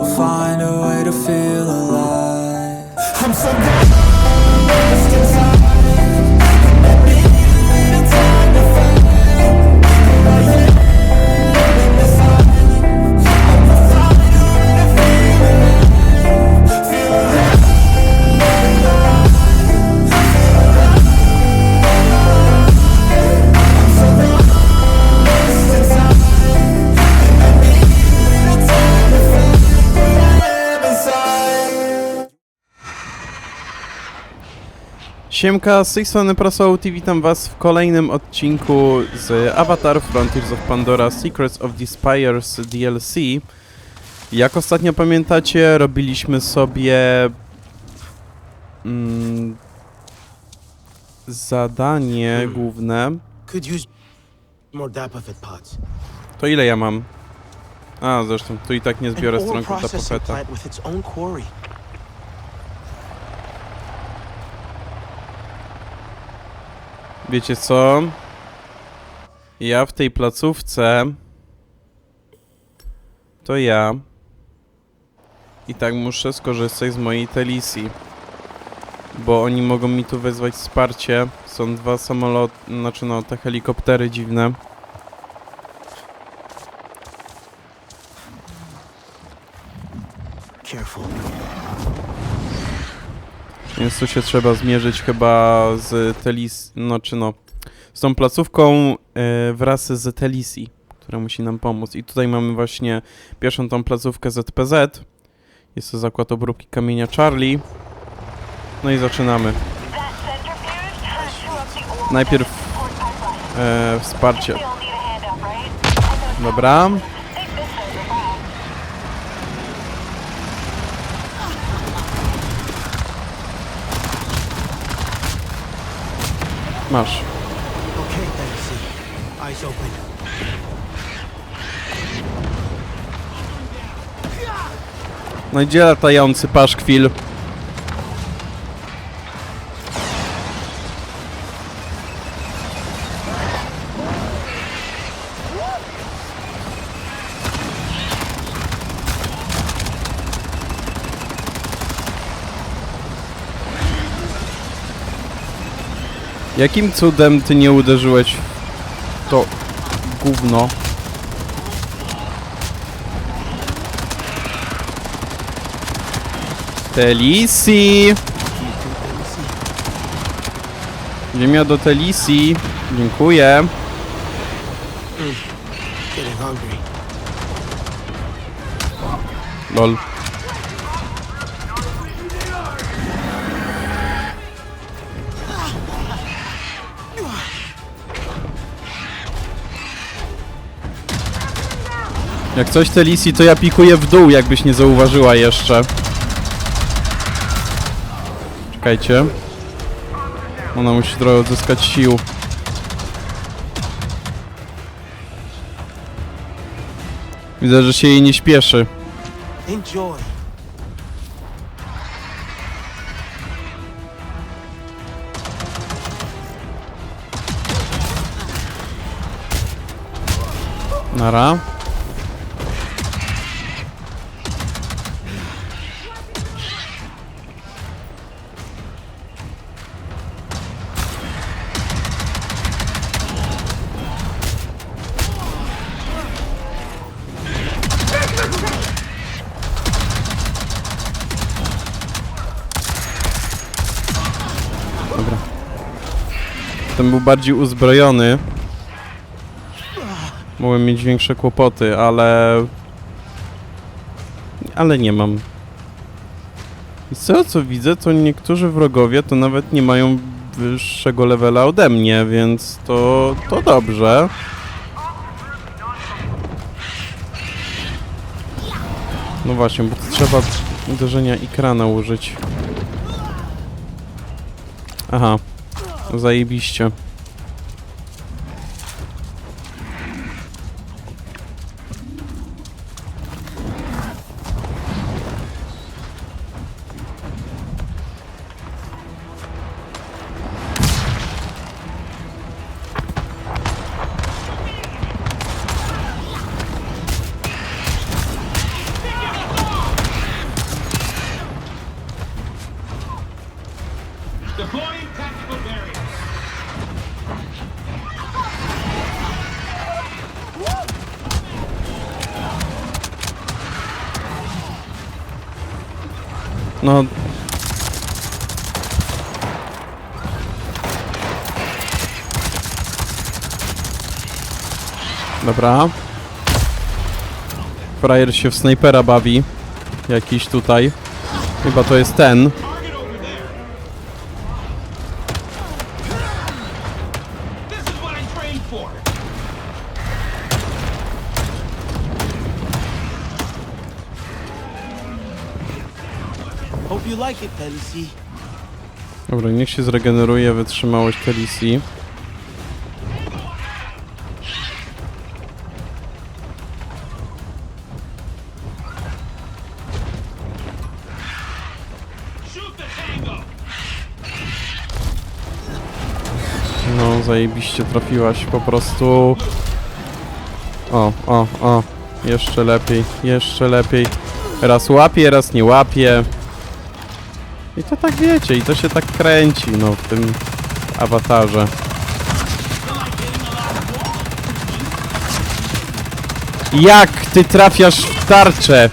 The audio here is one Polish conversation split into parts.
We'll find a way to feel alive. I'm so Siemka, z tej strony Prasout i witam was w kolejnym odcinku z Avatar Frontiers of Pandora Secrets of the Spires DLC. Jak ostatnio pamiętacie, robiliśmy sobie mm, zadanie główne. To ile ja mam? A, zresztą, tu i tak nie zbiorę stronku processing Wiecie co? Ja w tej placówce to ja i tak muszę skorzystać z mojej Telisji. Bo oni mogą mi tu wezwać wsparcie. Są dwa samoloty, znaczy no te helikoptery dziwne. Careful. Więc tu się trzeba zmierzyć chyba z Telis, no czy no, z tą placówką e, wraz z Telisi, która musi nam pomóc. I tutaj mamy właśnie pierwszą tą placówkę ZPZ. Jest to zakład obróbki kamienia Charlie. No i zaczynamy. Najpierw e, wsparcie. Dobra. Masz. Okay, Dempsey. Eyes open. No i gdzie latający paszkwil? Jakim cudem ty nie uderzyłeś w to gówno? Telisi! Ziemia do Telisi. Dziękuję. Lol. Jak coś Telisi, to ja pikuję w dół, jakbyś nie zauważyła jeszcze. Czekajcie. Ona musi trochę odzyskać sił. Widzę, że się jej nie śpieszy. Nara. Był bardziej uzbrojony. Mogłem mieć większe kłopoty, ale... Ale nie mam. I tego co widzę, to niektórzy wrogowie to nawet nie mają wyższego levela ode mnie, więc to, to dobrze. No właśnie, bo trzeba uderzenia ikrana użyć. Aha, zajebiście. No. Dobra. Frajer się w snajpera bawi. Jakiś tutaj. Chyba to jest ten. Się zregeneruje wytrzymałość tango. No, zajebiście trafiłaś po prostu. O, o, o. Jeszcze lepiej, jeszcze lepiej. Raz łapie, raz nie łapie. I to tak wiecie, i to się tak kręci, no, w tym awatarze. Jak ty trafiasz w tarczę?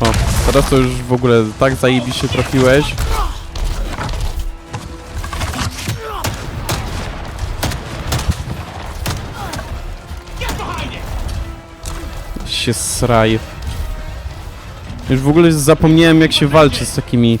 O, teraz to już w ogóle tak zajebiście trafiłeś. Się sraj. Już w ogóle zapomniałem jak się walczy z takimi...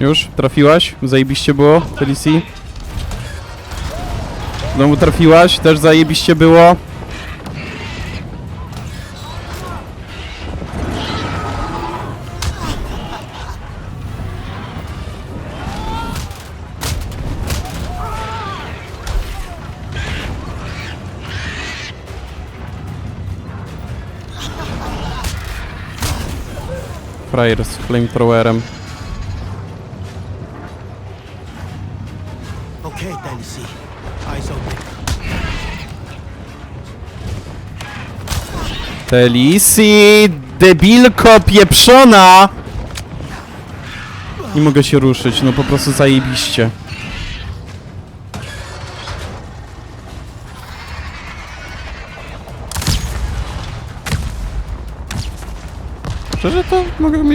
Już? Trafiłaś? Zajebiście było, Felici? Znowu trafiłaś? Też zajebiście było? Frajer z flamethrowerem. Okay, Felici. Eyes open. Telisi, debilko pieprzona! Nie mogę się ruszyć, no po prostu zajebiście.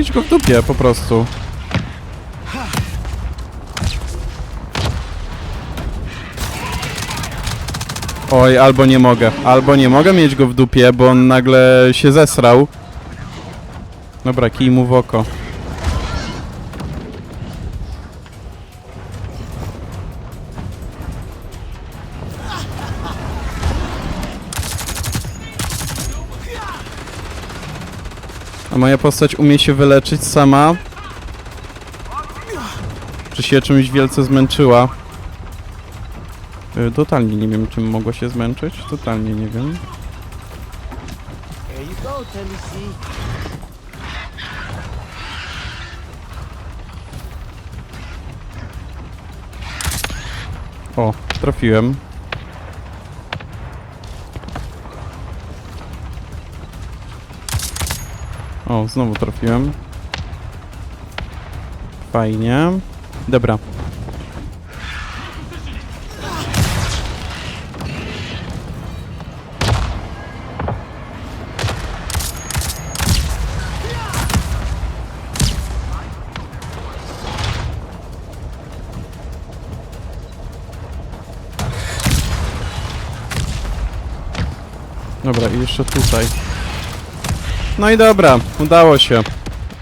Mieć go w dupie po prostu. Oj, albo nie mogę. Albo nie mogę mieć go w dupie, bo on nagle się zesrał. Dobra, kij mu w oko. A moja postać umie się wyleczyć sama? Czy się czymś wielce zmęczyła? Y, Totalnie nie wiem, czym mogła się zmęczyć. Totalnie nie wiem. O, trafiłem. O, znowu trafiłem. Fajnie. Dobra. Dobra, i jeszcze tutaj. No i dobra, udało się.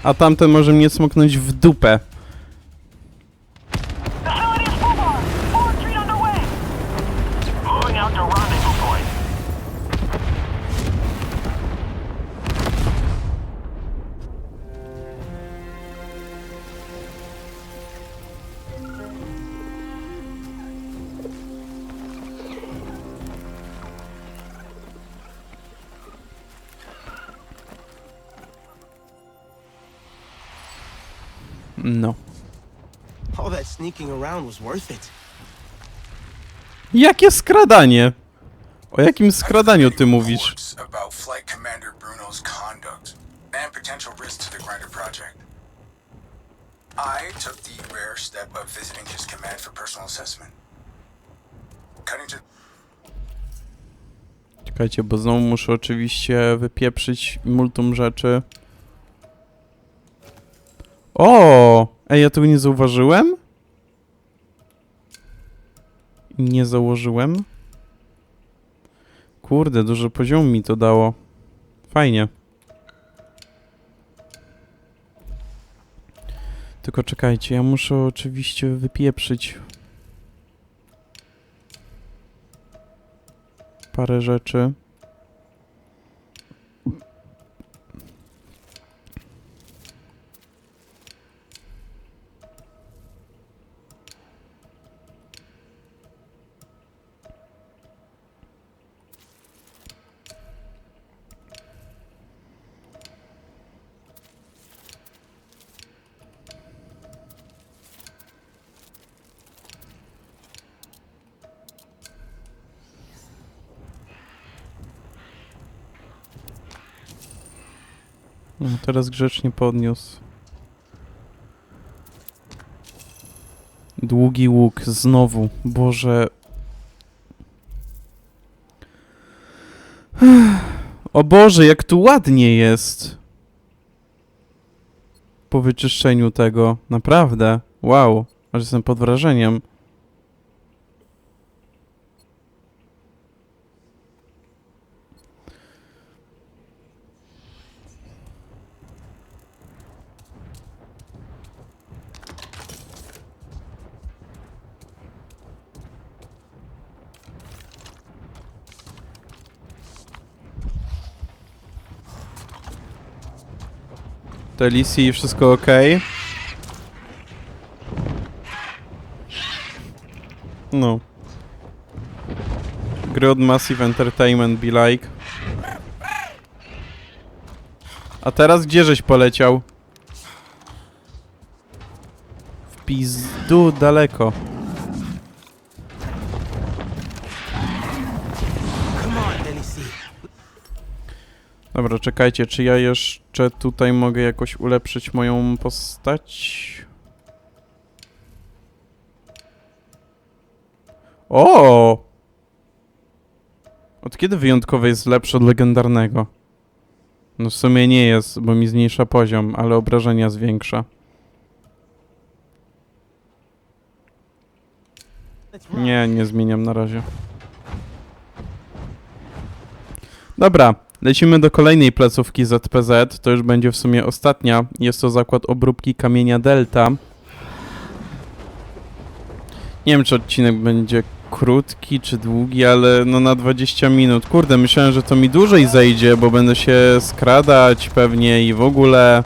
A tamten może mnie smoknąć w dupę. Sneaking around was worth it. Jakie skradanie? O jakim skradaniu ty mówisz? Reports about Flight Commander Bruno's conduct and potential risks to the Grinder project. I took the rare step of visiting his command for personal assessment. Cutting to Czekajcie, bo znowu muszę oczywiście wypieprzyć multum rzeczy. O! Ej, ja tego nie zauważyłem? Nie założyłem? Kurde, dużo poziomu mi to dało. Fajnie. Tylko czekajcie, ja muszę oczywiście wypieprzyć parę rzeczy. No, teraz grzecznie podniósł. Długi łuk, znowu. Boże. O Boże, jak tu ładnie jest. Po wyczyszczeniu tego. Naprawdę. Wow. Aż jestem pod wrażeniem. Telisi, wszystko ok? No. Gry od Massive Entertainment be like. A teraz gdzie żeś poleciał? W pizdu daleko. Dobra, czekajcie, czy ja jeszcze tutaj mogę jakoś ulepszyć moją postać? O! Od kiedy wyjątkowe jest lepsze od legendarnego? No w sumie nie jest, bo mi zmniejsza poziom, ale obrażenia zwiększa. Nie, nie zmieniam na razie. Dobra, lecimy do kolejnej placówki ZPZ. To już będzie w sumie ostatnia. Jest to zakład obróbki kamienia Delta. Nie wiem, czy odcinek będzie krótki czy długi, ale no na 20 minut. Kurde, myślałem, że to mi dłużej zejdzie, bo będę się skradać pewnie i w ogóle.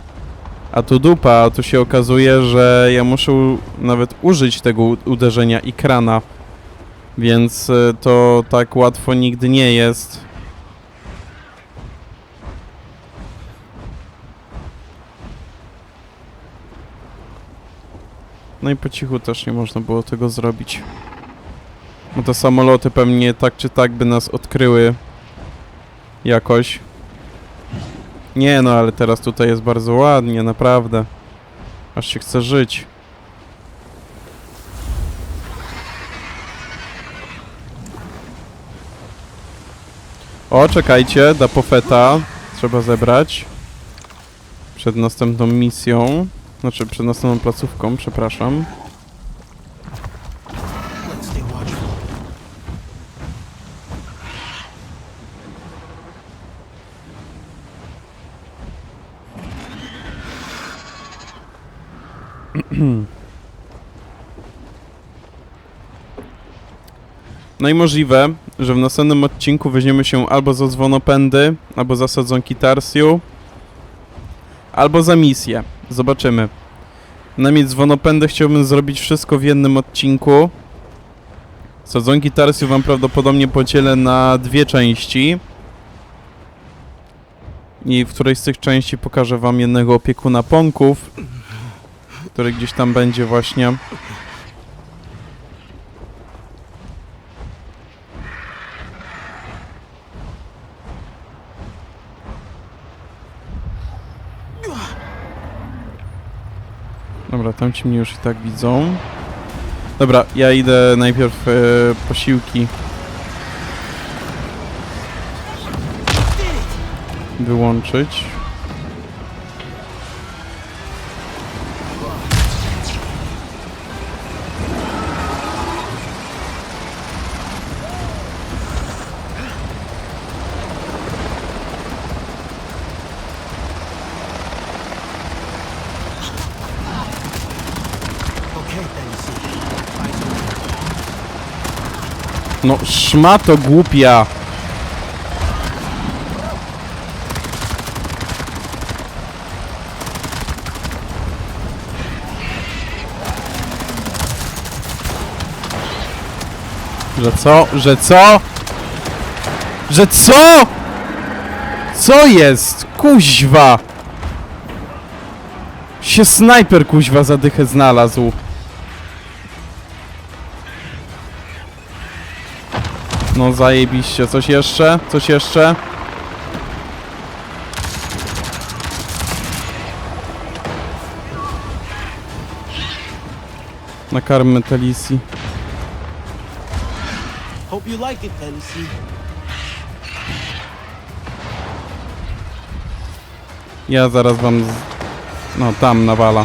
A tu dupa, a tu się okazuje, że ja muszę nawet użyć tego uderzenia i krana. Więc y, to tak łatwo nigdy nie jest. No i po cichu też nie można było tego zrobić. Bo te samoloty pewnie tak czy tak by nas odkryły jakoś. Nie no, ale teraz tutaj jest bardzo ładnie, naprawdę. Aż się chce żyć. O, czekajcie, da pofeta. Trzeba zebrać. Przed następną misją. Znaczy, przed następną placówką, przepraszam. No i możliwe, że w następnym odcinku weźmiemy się albo za dzwonopędy, albo za sadzonki Tarsiu, albo za misję. Zobaczymy. Na mieć dzwonopędy chciałbym zrobić wszystko w jednym odcinku. Sadzonki Tarsiu wam prawdopodobnie podzielę na dwie części. I w którejś z tych części pokażę wam jednego opiekuna pąków, który gdzieś tam będzie właśnie. Dobra, tam ci mnie już i tak widzą. Dobra, ja idę najpierw e, posiłki. Wyłączyć. No, szmato głupia! Że co? Że co? Że co? Co jest? Kuźwa! Się snajper kuźwa zadychę znalazł. No zajebiście. Coś jeszcze? Coś jeszcze? Nakarmy Telisi. Hope you like it, see. Ja zaraz wam... Z... No, tam nawala.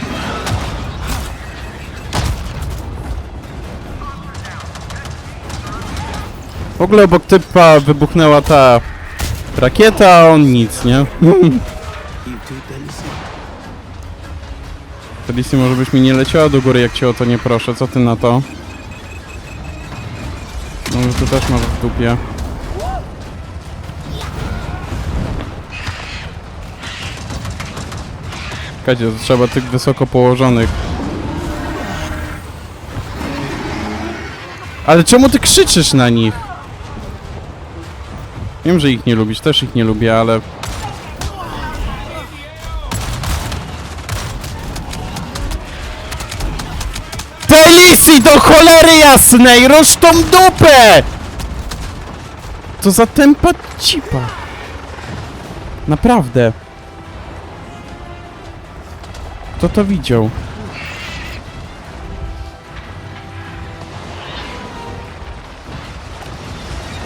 Ogóle obok typa wybuchnęła ta rakieta, a on nic, nie? Telisi może byś mi nie leciała do góry, jak cię o to nie proszę. Co ty na to? No, że ty też masz w dupie. Czekajcie, to trzeba tych wysoko położonych. Ale czemu ty krzyczysz na nich? Wiem, że ich nie lubisz, też ich nie lubię, ale... Telisi do cholery jasnej! Roż tą dupę! To za tempa cipa. Naprawdę. Kto to widział?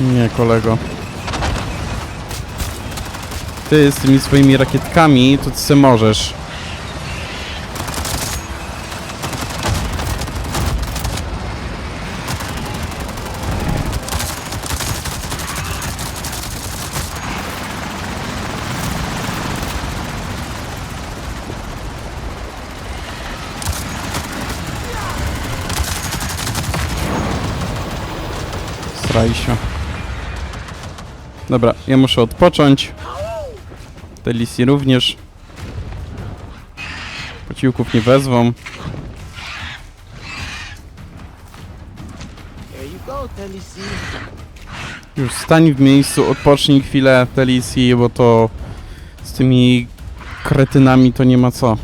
Nie, kolego. Ty z tymi swoimi rakietkami, to se możesz. Straj. Dobra, ja muszę odpocząć. Telisi również. Pociłków nie wezwą. Już stań w miejscu, odpocznij chwilę, Telisi, bo to z tymi kretynami to nie ma co.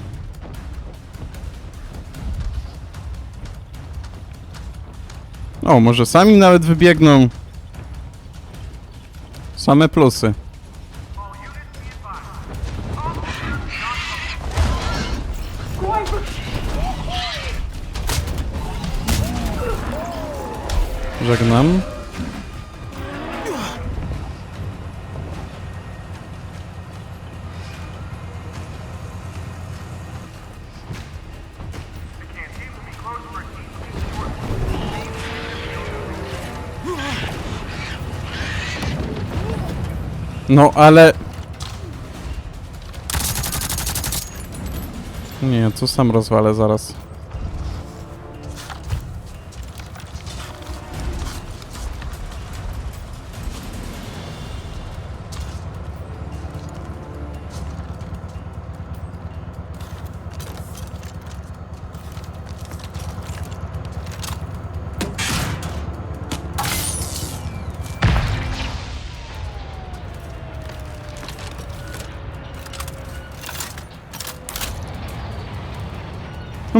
O, może sami nawet wybiegną. Same plusy. Żegnam. No, ale... Nie, to sam rozwalę zaraz.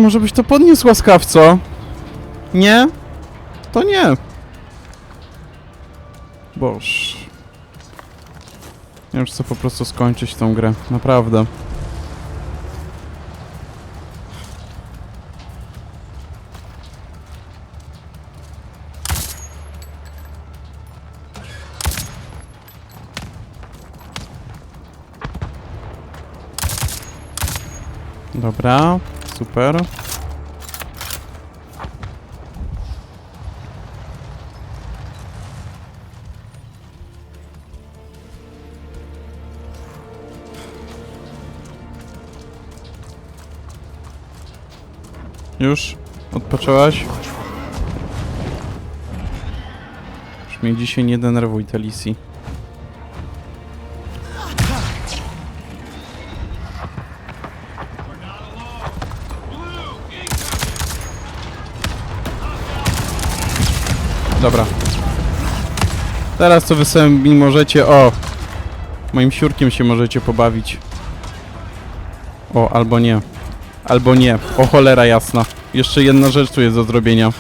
Może żebyś to podniósł łaskawco. Nie? To nie. Boż. Ja już chcę po prostu skończyć tą grę. Naprawdę. Dobra super. Już? Odpoczęłaś? Już mnie dzisiaj nie denerwuj, Telisi. Dobra. Teraz to wy sobie możecie... O! Moim siurkiem się możecie pobawić. O, albo nie. Albo nie. O cholera jasna. Jeszcze jedna rzecz tu jest do zrobienia.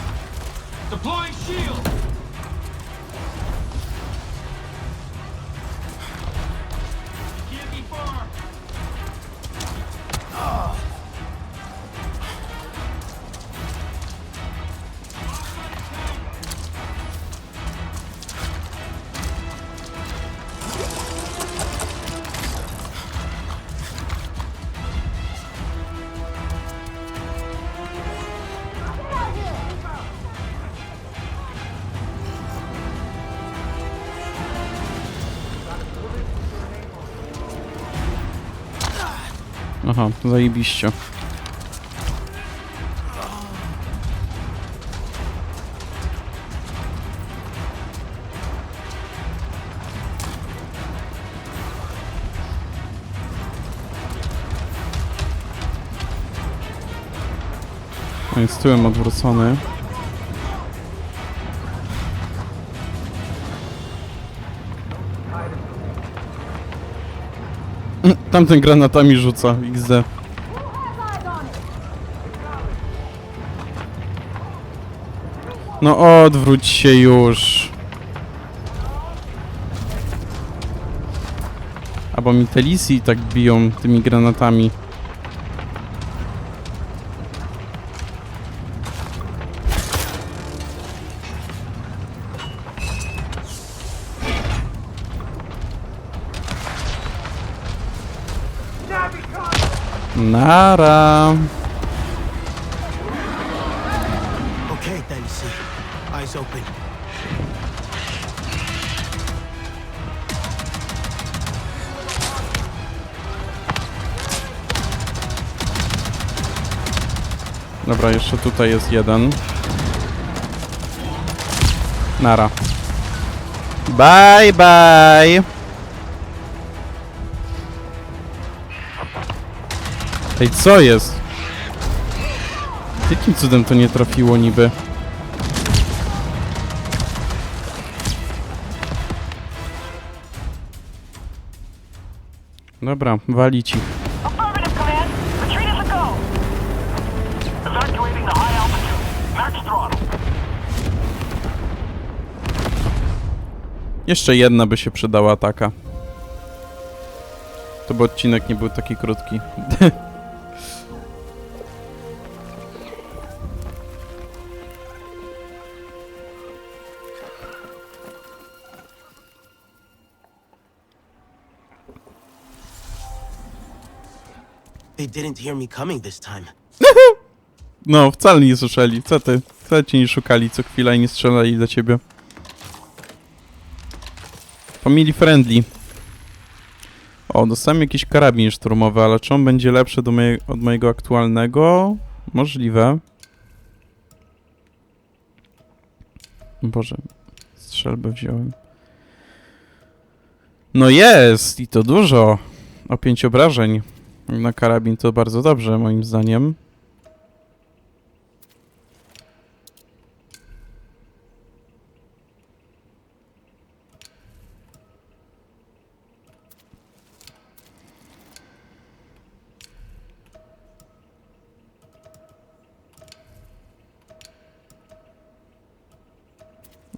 Aha, zajebiście. Jest tyłem odwrócony. Tamten granatami rzuca, XD. No odwróć się już. Albo mi te tak biją tymi granatami. Nara. Okay, Telisi. Eyes open. Dobra, jeszcze tutaj jest jeden. Nara. Bye, bye. Co jest? Jakim cudem to nie trafiło niby? Dobra. Max throttle. Jeszcze jedna by się przydała taka. To by odcinek nie był taki krótki. They didn't hear me coming this time. No, wcale nie słyszeli. Co ty? Wcale cię nie szukali co chwila i nie strzelali do ciebie. Family friendly. O, dostałem jakiś karabin szturmowy, ale czy on będzie lepszy do moje, od mojego aktualnego? Możliwe. Boże, strzelbę wziąłem. No jest! I to dużo! O pięć obrażeń. Na karabin to bardzo dobrze, moim zdaniem.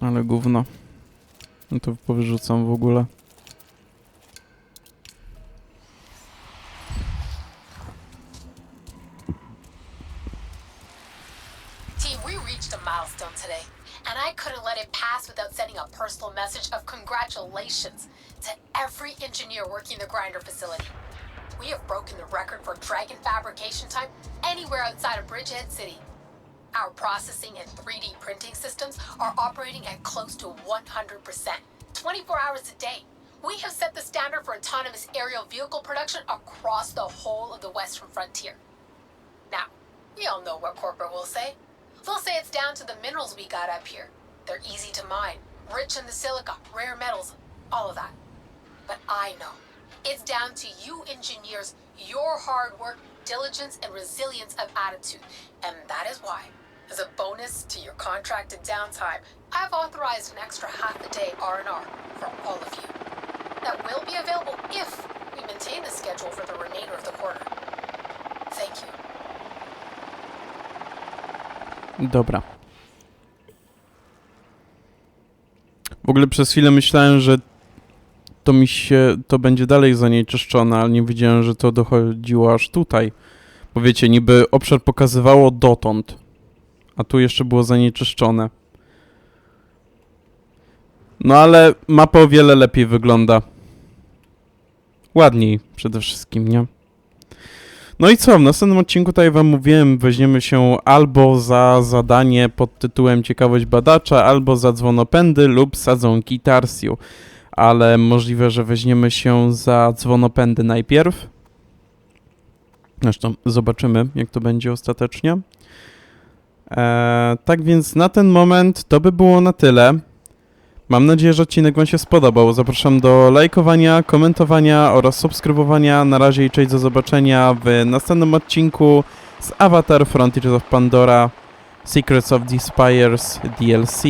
Ale gówno. No to powyrzucam w ogóle. Operating at close to 100%, 24 hours a day. We have set the standard for autonomous aerial vehicle production across the whole of the western frontier. Now, we all know what corporate will say. They'll say it's down to the minerals we got up here. They're easy to mine, rich in the silica, rare metals, all of that. But I know it's down to you engineers, your hard work, diligence, and resilience of attitude. And that is why, as a bonus to your contracted downtime, I've authorized an extra half a day R&R for all of you. That will be available if we maintain the schedule for the remainder of the quarter. Thank you. Dobra. W ogóle przez chwilę myślałem, że to mi się, to będzie dalej zanieczyszczone, ale nie wiedziałem, że to dochodziło aż tutaj. Bo wiecie, niby obszar pokazywało dotąd, a tu jeszcze było zanieczyszczone. No ale mapa o wiele lepiej wygląda. Ładniej przede wszystkim, nie? No i co, w następnym odcinku, jak wam mówiłem, weźmiemy się albo za zadanie pod tytułem Ciekawość badacza, albo za dzwonopędy lub sadzonki Tarsiu. Ale możliwe, że weźmiemy się za dzwonopędy najpierw. Zresztą zobaczymy, jak to będzie ostatecznie. Eee, tak więc na ten moment to by było na tyle. Mam nadzieję, że odcinek Wam się spodobał. Zapraszam do lajkowania, komentowania oraz subskrybowania. Na razie i cześć do zobaczenia w następnym odcinku z Avatar Frontiers of Pandora Secrets of the Spires DLC.